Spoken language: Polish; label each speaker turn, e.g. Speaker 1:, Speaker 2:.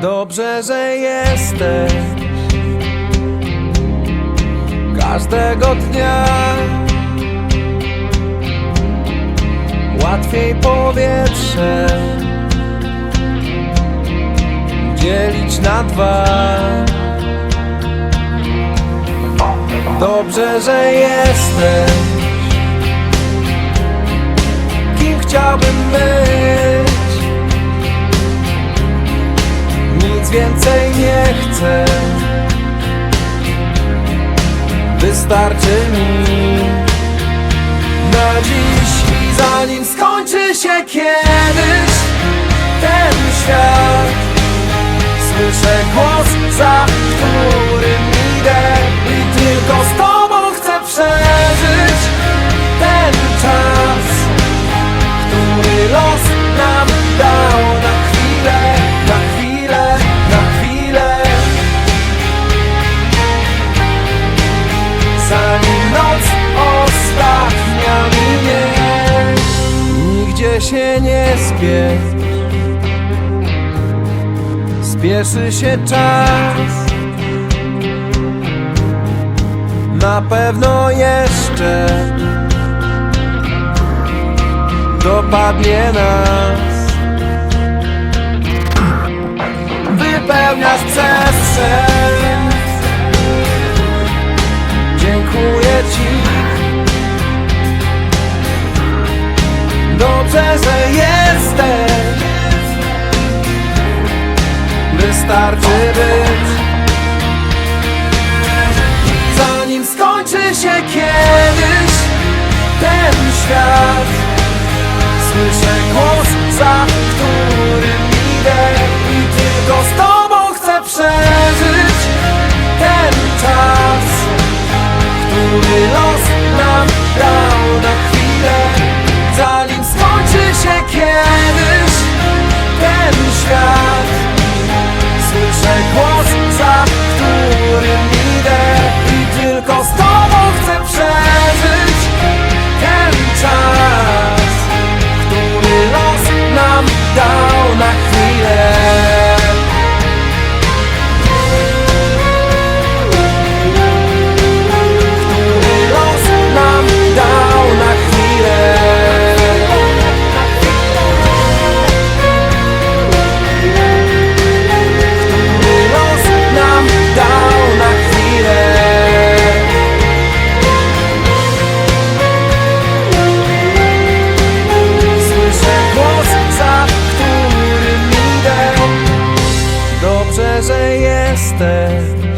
Speaker 1: Dobrze, że jesteś każdego dnia. Łatwiej powietrze dzielić na dwa. Dobrze, że jesteś kim chciałbym być. Więcej nie chcę. Wystarczy mi na dziś i zanim skończy się kiedyś ten świat. Słyszę głos, za Zanim noc ostatnia minie, nigdzie się nie spiesz. Spieszy się czas. Na pewno jeszcze Dopadnie nas. Wypełniasz przestrzeń Ci Dobrze, że jesteś Wystarczy być. Zanim skończy się kiedyś Ten świat Słyszę głos, za którym idę I tylko z tobą chcę przeżyć will którym